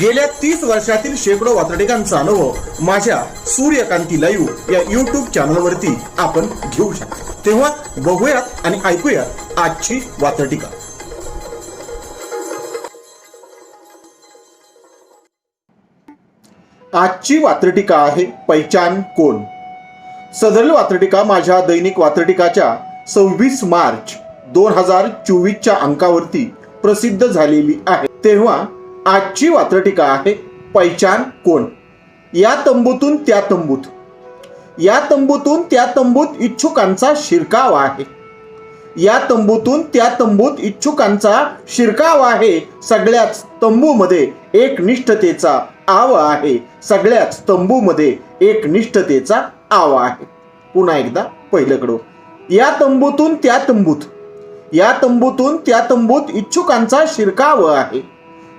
गेल्या तीस वर्षातील शेकडो वातडिकांचा अनुभव माझ्या सूर्यकांती लाईव्ह या युट्यूब चॅनलवरती आपण घेऊ शकता. तेव्हा बघूयात आणि ऐकूयात आजची वातडिका आजची वात्रटिका आहे पैचान कोण. सदरील वात्रटिका माझ्या दैनिक वात्रटिकाच्या सव्वीस मार्च दोन हजार चोवीसच्या अंकावरती प्रसिद्ध झालेली आहे. तेव्हा आजची वात्रटिका आहे पैचान कोण? या तंबूतून त्या तंबूत. या तंबूतून त्या तंबूत इच्छुकांचा शिरकाव आहे. या तंबूतून त्या तंबूत इच्छुकांचा शिरकाव आहे सगळ्याच तंबूमध्ये एक निष्ठतेचा आव आहे सगळ्याच तंबूमध्ये एक निष्ठतेचा आव आहे. पुन्हा एकदा पहिल्याकडं या तंबूतून त्या तंबूत. या तंबूतून त्या तंबूत इच्छुकांचा शिरकाव आहे.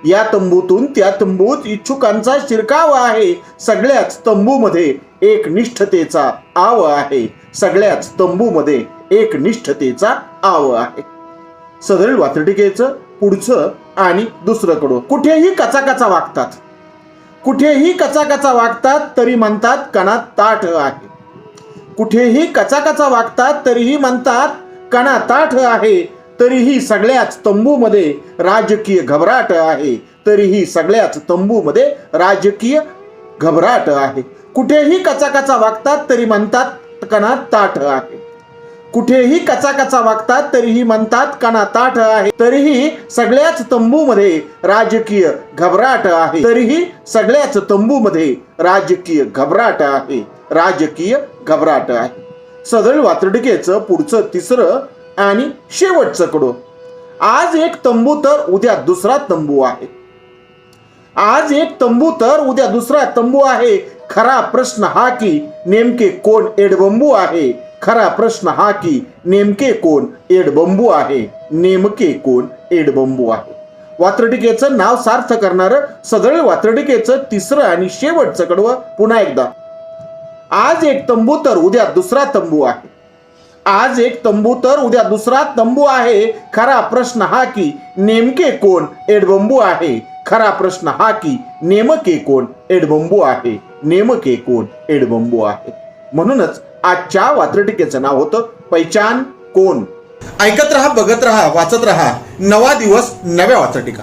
या तंबूतून त्या तंबूत इच्छुकांचा शिरकाव आहे. सगळ्याच तंबूमध्ये एक निष्ठतेचा आव आहे. सगळ्याच तंबूमध्ये एक निष्ठतेचा आव आहे. सदरील वात्रटिकेचं पुढचं आणि दुसरं कडो कुठेही कचाकचा वागतात. कुठेही कचाकचा वागतात तरी म्हणतात कणात ताठ आहे. कुठेही कचाकचा वागतात तरीही म्हणतात कणा ताठ आहे. तरीही सगळ्याच तंबूमध्ये राजकीय घबराट आहे. तरीही सगळ्याच तंबूमध्ये राजकीय घबराट आहे. कुठेही कचाकचा वागतात तरी म्हणतात कणा ताठ आहे. कुठेही कचाकचा वागतात तरीही म्हणतात कणा ताठ आहे. तरीही सगळ्याच तंबूमध्ये राजकीय घबराट आहे. तरीही सगळ्याच तंबूमध्ये राजकीय घबराट आहे. राजकीय घबराट आहे. सदळ वातडकेचं पुढचं तिसरं आणि शेवटचं कडो आज एक तंबू तर उद्या दुसरा तंबू आहे. आज एक तंबू तर उद्या दुसरा तंबू आहे. खरा प्रश्न हा की नेमके कोण एडबंबू आहे? खरा प्रश्न हा की नेमके कोण एडबंबू आहे? नेमके कोण एडबंबू आहे? वात्रटिकेचं नाव सार्थ करणारं सदळ वात्रटिकेचं तिसरं आणि शेवटचं कडवं पुन्हा एकदा. आज एक तंबू तर उद्या दुसरा तंबू आहे. आज एक तंबू तर उद्या दुसरा तंबू आहे. खरा प्रश्न हा की नेमके कोण एडबंबू आहे? खरा प्रश्न हा की नेमके कोण एडबंबू आहे? नेमके कोण एडबंबू आहे? म्हणूनच आजच्या वात्रटिकेचं नाव होतं पैचान कोण. ऐकत राहा बघत राहा वाचत राहा. नवा दिवस नव्या वात्रटिका.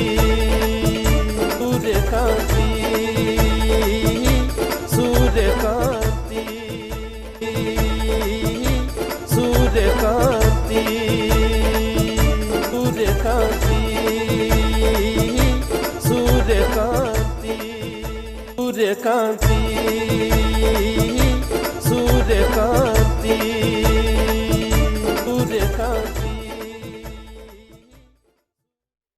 কাঁদি